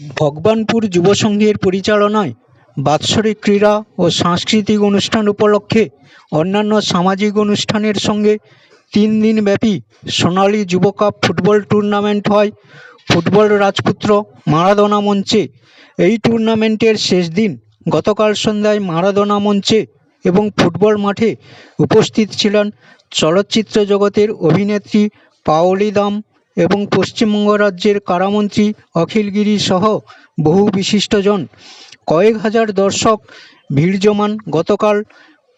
ভগবানপুর যুব সংঘের পরিচালনায় বাৎসরিক ক্রীড়া ও সাংস্কৃতিক অনুষ্ঠান উপলক্ষে অন্যান্য সামাজিক অনুষ্ঠানের সঙ্গে তিন দিনব্যাপী সোনালী যুব কাপ ফুটবল টুর্নামেন্ট হয়। ফুটবল রাজপুত্র মারাদোনা মঞ্চে। এই টুর্নামেন্টের শেষ দিন গতকাল সন্ধ্যায় মারাদোনা মঞ্চে এবং ফুটবল মাঠে উপস্থিত ছিলেন চলচ্চিত্র জগতের অভিনেত্রী পাওলি দাম এবং পশ্চিমবঙ্গ রাজ্যের কারামন্ত্রী অখিল গিরি সহ বহু বিশিষ্টজন। কয়েক হাজার দর্শক ভিড় জমান গতকাল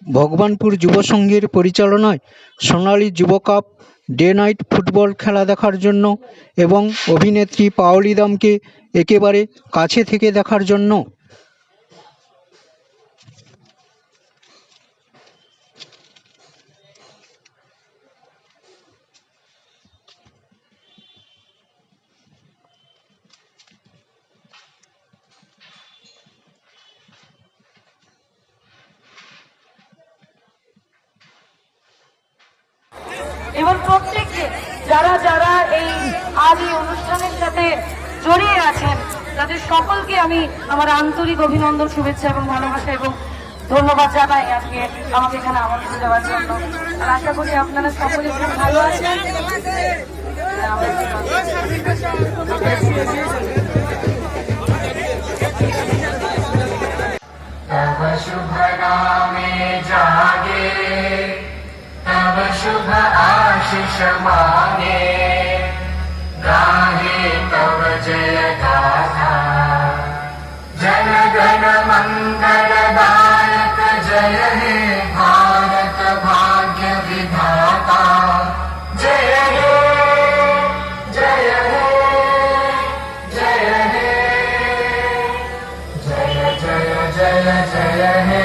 ভগবানপুর যুব সংঘের পরিচালনায় সোনালী যুব কাপ, ডে নাইট ফুটবল খেলা দেখার জন্য এবং অভিনেত্রী পাওলি দামকে একেবারে কাছে থেকে দেখার জন্য এবং প্রত্যেককে যারা যারা এই আজ এই অনুষ্ঠানের সাথে জড়িয়ে আছেন, তাদের সকলকে আমি আমার আন্তরিক অভিনন্দন, শুভেচ্ছা এবং ভালোবাসা এবং ধন্যবাদ জানাই আজকে আমাকে এখানে আমন্ত্রণ দেওয়ার জন্য। আর আশা করি আপনারা সকলে খুব ভালো আছেন। আমরা आशिष मागे गाहे तव जय गाथा जन गण जय हे भारत भाग्य विधाता। जय हे जय हे जय हे जय जय जय जय हे